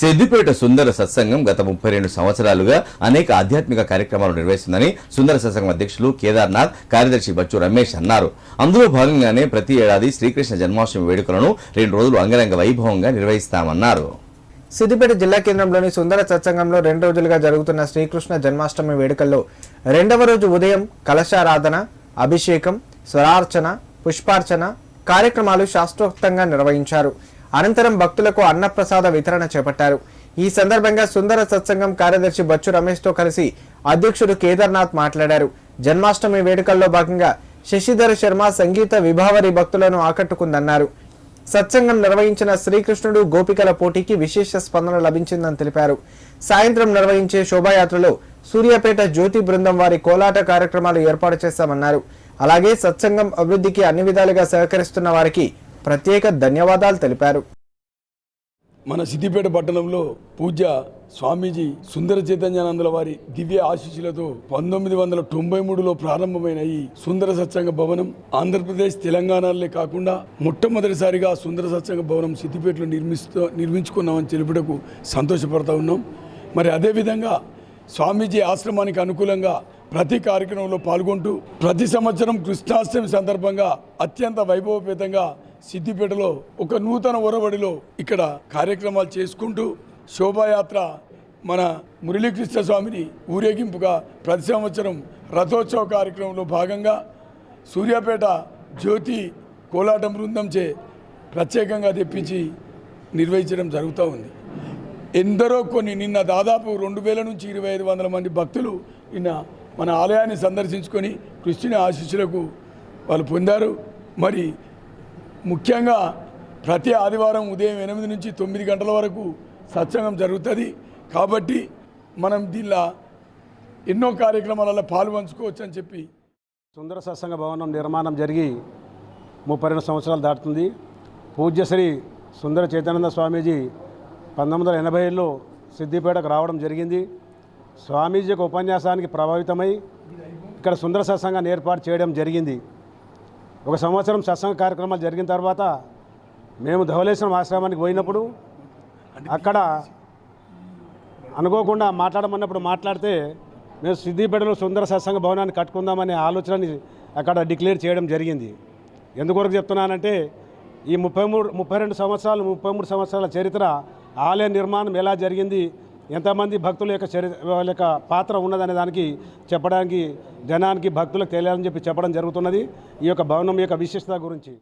సిద్దిపేట సుందర సత్సంగం గత ముప్పై రెండు సంవత్సరాలుగా అనేక ఆధ్యాత్మిక కార్యక్రమాలు నిర్వహిస్తుందని సుందర సత్సంగం అధ్యక్షులు కేదార్నాథ్ కార్యదర్శి బచ్చు రమేష్ అన్నారు. అందులో భాగంగానే ప్రతి ఏడాది శ్రీకృష్ణ జన్మాష్టమి వేడుకలను రెండు రోజులు అంగరంగ వైభవంగా నిర్వహిస్తామన్నారు. సిద్దిపేట జిల్లా కేంద్రంలోని సుందర సత్సంగంలో రెండు రోజులుగా జరుగుతున్న శ్రీకృష్ణ జన్మాష్టమి వేడుకల్లో రెండవ రోజు ఉదయం కలశారాధన అభిషేకం స్వరార్చన పుష్పార్చన కార్యక్రమాలు శాస్త్రోక్తంగా నిర్వహించారు. అనంతరం భక్తులకు అన్నప్రసాద వితరణ చేపట్టారు. ఈ సందర్భంగా సుందర సత్సంగం కార్యదర్శి బచ్చు రమేష్తో కలిసి అధ్యక్షుడు కేదార్నాథ్ మాట్లాడారు. జన్మాష్టమి వేడుకల్లో భాగంగా శశిధర్ శర్మ సంగీత విభావరి భక్తులను ఆకట్టుకుందన్నారు. సత్సంగం నిర్వహించిన శ్రీకృష్ణుడు గోపికల పోటీకి విశేష స్పందన లభించిందని తెలిపారు. సాయంత్రం నిర్వహించే శోభాయాత్రలో సూర్యాపేట జ్యోతి బృందం వారి కోలాట కార్యక్రమాలు ఏర్పాటు చేశామన్నారు. అలాగే సత్సంగం అభివృద్ధికి అన్ని విధాలుగా సహకరిస్తున్న వారికి ప్రత్యేక ధన్యవాదాలు తెలిపారు. మన సిద్దిపేట పట్టణంలో పూజ స్వామీజీ సుందర చైతన్యానందుల వారి దివ్య ఆశీస్సులతో పంతొమ్మిది వందల తొంభై మూడులో ప్రారంభమైన ఈ సుందర సత్సంగ భవనం ఆంధ్రప్రదేశ్ తెలంగాణలే కాకుండా మొట్టమొదటిసారిగా సుందర సత్సంగ భవనం సిద్దిపేటలో నిర్మిస్తూ నిర్మించుకున్నామని తెలుపుటకు సంతోషపడతా ఉన్నాం. మరి అదేవిధంగా స్వామీజీ ఆశ్రమానికి అనుకూలంగా ప్రతి కార్యక్రమంలో పాల్గొంటూ ప్రతి సంవత్సరం కృష్ణాష్టమి సందర్భంగా అత్యంత వైభవపేతంగా సిద్దిపేటలో ఒక నూతన ఒరవడిలో ఇక్కడ కార్యక్రమాలు చేసుకుంటూ శోభాయాత్ర మన మురళీకృష్ణ స్వామిని ఊరేగింపుగా ప్రతి సంవత్సరం రథోత్సవ కార్యక్రమంలో భాగంగా సూర్యాపేట జ్యోతి కోలాటం బృందంచే ప్రత్యేకంగా తెప్పించి నిర్వహించడం జరుగుతూ ఉంది. ఎందరో కొన్ని నిన్న దాదాపు రెండు వేల నుంచి ఇరవై ఐదు వందల మంది భక్తులు నిన్న మన ఆలయాన్ని సందర్శించుకొని కృష్ణుని ఆశీస్సులకు వాళ్ళు పొందారు. మరి ముఖ్యంగా ప్రతి ఆదివారం ఉదయం ఎనిమిది నుంచి తొమ్మిది గంటల వరకు సత్సంగం జరుగుతుంది. కాబట్టి మనం దీనిలో ఎన్నో కార్యక్రమాలలో పాల్పంచుకోవచ్చు అని చెప్పి సుందర సత్సంగ భవనం నిర్మాణం జరిగి ముప్పై రెండు సంవత్సరాలు దాటుతుంది. పూజ్యశ్రీ సుందర చైతన్య స్వామీజీ పంతొమ్మిది వందల ఎనభైలో సిద్దిపేటకు రావడం జరిగింది. స్వామీజీ యొక్క ఉపన్యాసానికి ప్రభావితమై ఇక్కడ సుందర సత్సంగాన్ని ఏర్పాటు చేయడం జరిగింది. ఒక సంవత్సరం సత్సంగ కార్యక్రమాలు జరిగిన తర్వాత మేము ధవలేశ్వరం ఆశ్రమానికి పోయినప్పుడు అక్కడ అనుకోకుండా మాట్లాడమన్నప్పుడు మాట్లాడితే మేము సిద్దిపేటలో సుందర సత్సంగ భవనాన్ని కట్టుకుందామనే ఆలోచనని అక్కడ డిక్లేర్ చేయడం జరిగింది. ఎందుకొరకు చెప్తున్నానంటే ఈ ముప్పై మూడు ముప్పై రెండు సంవత్సరాలు ముప్పై మూడు సంవత్సరాల చరిత్ర ఆలయ నిర్మాణం ఎలా జరిగింది ఎంతమంది భక్తుల యొక్క చరి వాళ్ళ యొక్క పాత్ర ఉన్నదనే దానికి చెప్పడానికి జనానికి భక్తులకు తెలియాలని చెప్పి చెప్పడం జరుగుతున్నది. ఈ యొక్క భవనం యొక్క విశిష్టత గురించి.